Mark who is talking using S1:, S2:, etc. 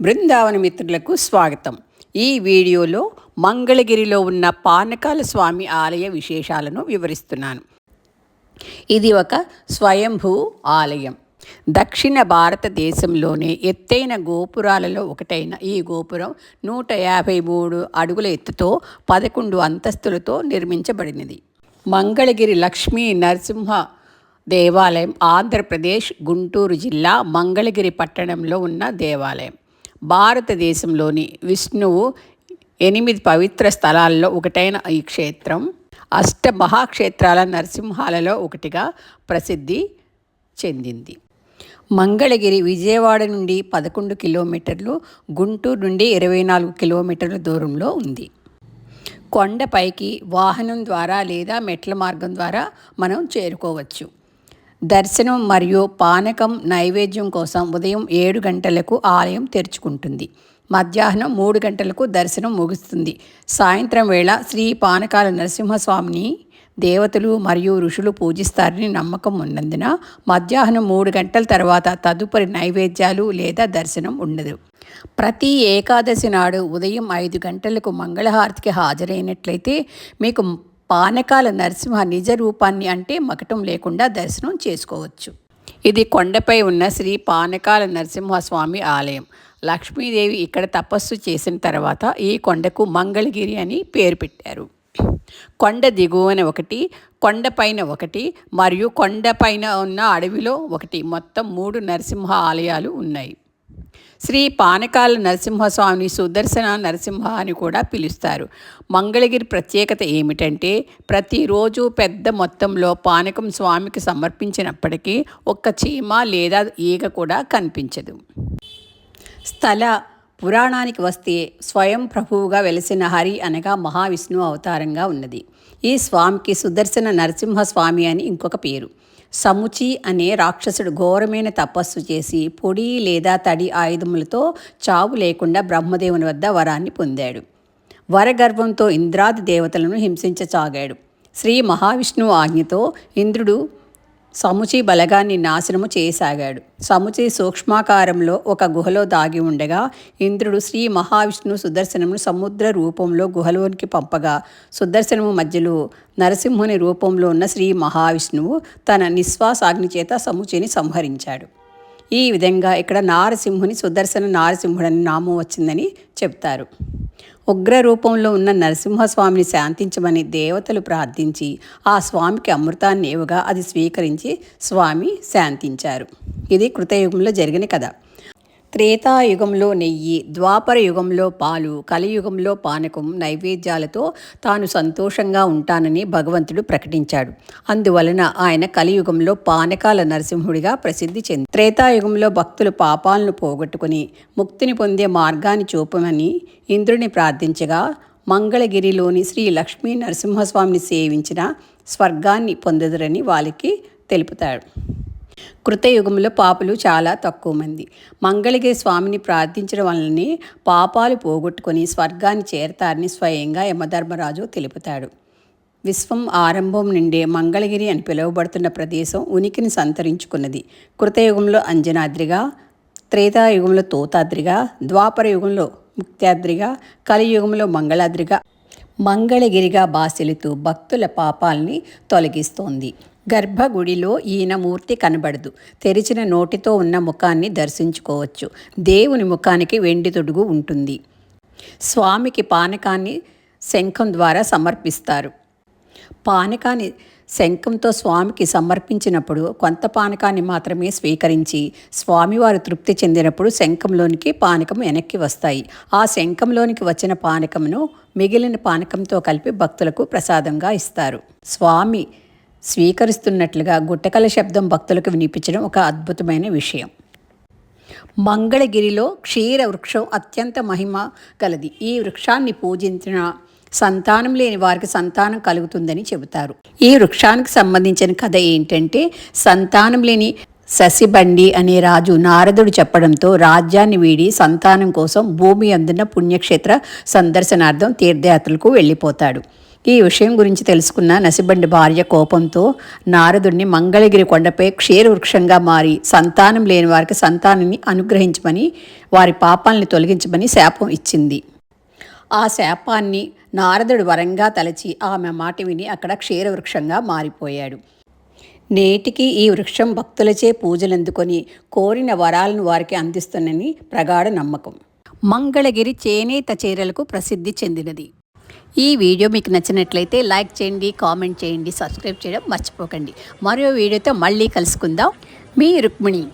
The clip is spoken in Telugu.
S1: బృందావన మిత్రులకు స్వాగతం. ఈ వీడియోలో మంగళగిరిలో ఉన్న పానకాల స్వామి ఆలయ విశేషాలను వివరిస్తున్నాను. ఇది ఒక స్వయంభూ ఆలయం. దక్షిణ భారతదేశంలోనే ఎత్తైన గోపురాలలో ఒకటైన ఈ గోపురం నూట యాభై మూడు అడుగుల ఎత్తుతో పదకొండు అంతస్తులతో నిర్మించబడినది. మంగళగిరి లక్ష్మీ నరసింహ దేవాలయం ఆంధ్రప్రదేశ్ గుంటూరు జిల్లా మంగళగిరి పట్టణంలో ఉన్న దేవాలయం. భారతదేశంలోని విష్ణువు ఎనిమిది పవిత్ర స్థలాల్లో ఒకటైన ఈ క్షేత్రం. అష్ట మహాక్షేత్రాల నరసింహాలలో ఒకటిగా ప్రసిద్ధి చెందింది. మంగళగిరి విజయవాడ నుండి పదకొండు కిలోమీటర్లు గుంటూరు నుండి ఇరవై నాలుగు కిలోమీటర్ల దూరంలో ఉంది. కొండపైకి వాహనం ద్వారా లేదా మెట్ల మార్గం ద్వారా మనం చేరుకోవచ్చు. దర్శనం మరియు పానకం నైవేద్యం కోసం ఉదయం ఏడు గంటలకు ఆలయం తెరుచుకుంటుంది. మధ్యాహ్నం మూడు గంటలకు దర్శనం ముగుస్తుంది. సాయంత్రం వేళ శ్రీ పానకాల నరసింహస్వామిని దేవతలు మరియు ఋషులు పూజిస్తారని నమ్మకం ఉన్నందున మధ్యాహ్నం మూడు గంటల తర్వాత తదుపరి నైవేద్యాలు లేదా దర్శనం ఉండదు. ప్రతి ఏకాదశి నాడు ఉదయం ఐదు గంటలకు మంగళహారతికి హాజరైనట్లయితే మీకు పానకాల నరసింహ నిజ రూపాన్ని అంటే మకటం లేకుండా దర్శనం చేసుకోవచ్చు. ఇది కొండపై ఉన్న శ్రీ పానకాల నరసింహస్వామి ఆలయం. లక్ష్మీదేవి ఇక్కడ తపస్సు చేసిన తర్వాత ఈ కొండకు మంగళగిరి అని పేరు పెట్టారు. కొండ దిగువన ఒకటి కొండపైన ఒకటి మరియు కొండపైన ఉన్న అడవిలో ఒకటి. మొత్తం మూడు నరసింహ ఆలయాలు ఉన్నాయి. శ్రీ పానకాల నరసింహస్వామిని సుదర్శన నరసింహ అని కూడా పిలుస్తారు. మంగళగిరి ప్రత్యేకత ఏమిటంటే ప్రతిరోజు పెద్ద మొత్తంలో పానకం స్వామికి సమర్పించినప్పటికీ ఒక్క చీమ లేదా ఈగ కూడా కనిపించదు. స్థల పురాణానికి వస్తే స్వయం ప్రభువుగా వెలిసిన హరి అనగా మహావిష్ణువు అవతారంగా ఉన్నది. ఈ స్వామికి సుదర్శన నరసింహస్వామి అని ఇంకొక పేరు. సముచి అనే రాక్షసుడు ఘోరమైన తపస్సు చేసి పొడి లేదా తడి ఆయుధములతో చావు లేకుండా బ్రహ్మదేవుని వద్ద వరాన్ని పొందాడు. వరగర్వంతో ఇంద్రాది దేవతలను హింసించసాగాడు. శ్రీ మహావిష్ణువు ఆజ్ఞతో ఇంద్రుడు సముచి బలగాన్ని నాశనము చేయసాగాడు. సముచి సూక్ష్మాకారంలో ఒక గుహలో దాగి ఉండగా ఇంద్రుడు శ్రీ మహావిష్ణువు సుదర్శనమును సముద్ర రూపంలో గుహలోనికి పంపగా సుదర్శనము మధ్యలో నరసింహుని రూపంలో ఉన్న శ్రీ మహావిష్ణువు తన నిశ్వాసాగ్ని చేత సముచిని సంహరించాడు. ఈ విధంగా ఇక్కడ నారసింహుని సుదర్శన నారసింహుడని నామం వచ్చిందని చెప్తారు. ఉగ్ర రూపంలో ఉన్న నరసింహస్వామిని శాంతించమని దేవతలు ప్రార్థించి ఆ స్వామికి అమృతాన్ని ఇవ్వగా అది స్వీకరించి స్వామి శాంతించారు. ఇది కృతయుగంలో జరిగిన కథ. త్రేతాయుగంలో నెయ్యి ద్వాపర యుగంలో పాలు కలియుగంలో పానకం నైవేద్యాలతో తాను సంతోషంగా ఉంటానని భగవంతుడు ప్రకటించాడు. అందువలన ఆయన కలియుగంలో పానకాల నరసింహుడిగా ప్రసిద్ధి చెంది త్రేతాయుగంలో భక్తులు పాపాలను పోగొట్టుకుని ముక్తిని పొందే మార్గాన్ని చూపమని ఇంద్రుని ప్రార్థించగా మంగళగిరిలోని శ్రీ లక్ష్మీ నరసింహస్వామిని సేవించిన స్వర్గాన్ని పొందదురని వాళ్ళకి తెలుపుతాడు. కృతయుగంలో పాపులు చాలా తక్కువ మంది మంగళగిరి స్వామిని ప్రార్థించడం వలననే పాపాలు పోగొట్టుకొని స్వర్గాన్ని చేరతారని స్వయంగా యమధర్మరాజు తెలుపుతాడు. విశ్వం ఆరంభం నుండే మంగళగిరి అని పిలువబడుతున్న ప్రదేశం ఉనికిని సంతరించుకున్నది. కృతయుగంలో అంజనాద్రిగా త్రేతాయుగంలో తోతాద్రిగా ద్వాపర యుగంలో ముక్త్యాద్రిగా కలియుగంలో మంగళాద్రిగా మంగళగిరిగా బాసిలుతూ భక్తుల పాపాల్ని తొలగిస్తోంది. గర్భగుడిలో ఈయన మూర్తి కనబడదు. తెరిచిన నోటితో ఉన్న ముఖాన్ని దర్శించుకోవచ్చు. దేవుని ముఖానికి వెండి తొడుగు ఉంటుంది. స్వామికి పానకాన్ని శంఖం ద్వారా సమర్పిస్తారు. పానకాన్ని శంఖంతో స్వామికి సమర్పించినప్పుడు కొంత పానకాన్ని మాత్రమే స్వీకరించి స్వామివారు తృప్తి చెందినప్పుడు శంఖంలోనికి పానకం వెనక్కి వస్తాయి. ఆ శంఖంలోనికి వచ్చిన పానకమును మిగిలిన పానకంతో కలిపి భక్తులకు ప్రసాదంగా ఇస్తారు. స్వామి స్వీకరిస్తున్నట్లుగా గుట్టకల శబ్దం భక్తులకు వినిపించడం ఒక అద్భుతమైన విషయం. మంగళగిరిలో క్షీర వృక్షం అత్యంత మహిమ గలది ఈ వృక్షాన్ని పూజించిన సంతానం లేని వారికి సంతానం కలుగుతుందని చెబుతారు. ఈ వృక్షానికి సంబంధించిన కథ ఏంటంటే సంతానం లేని శశిబండి అనే రాజు నారదుడు చెప్పడంతో రాజ్యాన్ని వీడి సంతానం కోసం భూమి అందున పుణ్యక్షేత్ర సందర్శనార్థం తీర్థయాత్రలకు వెళ్ళిపోతాడు. ఈ విషయం గురించి తెలుసుకున్న నసిబండి భార్య కోపంతో నారదుణ్ణి మంగళగిరి కొండపై క్షీరవృక్షంగా మారి సంతానం లేని వారికి సంతానాన్ని అనుగ్రహించమని వారి పాపాలని తొలగించమని శాపం ఇచ్చింది. ఆ శాపాన్ని నారదుడు వరంగా తలచి ఆమె మాట విని అక్కడ క్షీరవృక్షంగా మారిపోయాడు. నేటికి ఈ వృక్షం భక్తులచే పూజలందుకొని కోరిన వరాలను వారికి అందిస్తున్నని ప్రగాఢ నమ్మకం. మంగళగిరి చేనేత చీరలకు ప్రసిద్ధి చెందినది. ఈ వీడియో మీకు నచ్చినట్లయితే లైక్ చేయండి కామెంట్ చేయండి సబ్స్క్రైబ్ చేయడం మర్చిపోకండి. మరో వీడియోతో మళ్ళీ కలుసుకుందాం. మీ రుక్మిణి.